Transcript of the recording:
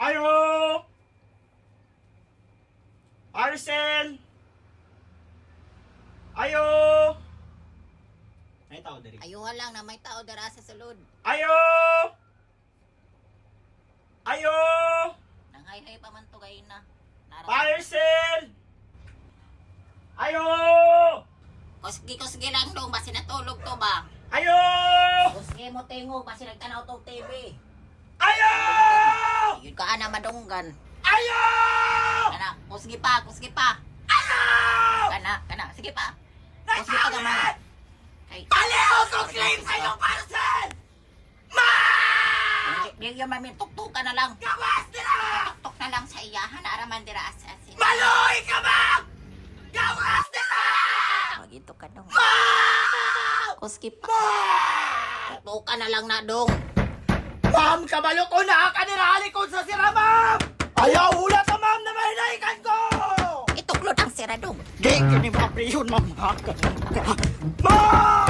Ayo! Parcel! Ayo! May tao diri. Ayuha lang na may tao dara sa sulod. Ayo! Ayo! Nanghay-hay pa man to gay na. Nara. Parcel! Ayo! Kusgi-kusgi lang dong basi natulog to ba? Ayo! Kusgi mo tingog basi nagtanaw to TV. Ayo! Ka madunggan. Ayo! Kana, kusgi pa, kusgi pa. Ayo! Kana, kana, sige pa. Kusgi pa gamay. Kay, Paliho ko claim sa iyong parcel! Ma! di di yun mamin tuktukan na lang. Gawas nila! Tuktok na lang sa iyahan araman dira as asin. Maloy ka ba? Gawas nila! Magito ka dong. Ma! Kusgi pa. Ma! Tuktukan na lang na dong. Ma'am, kabalo ko na kanirali ko sa sira, ma'am! Ayaw hula ka, ma'am, na mahinaikan ko! Ituklod ang sira dong. Di, kini mga priyon, ma'am. Ma'am!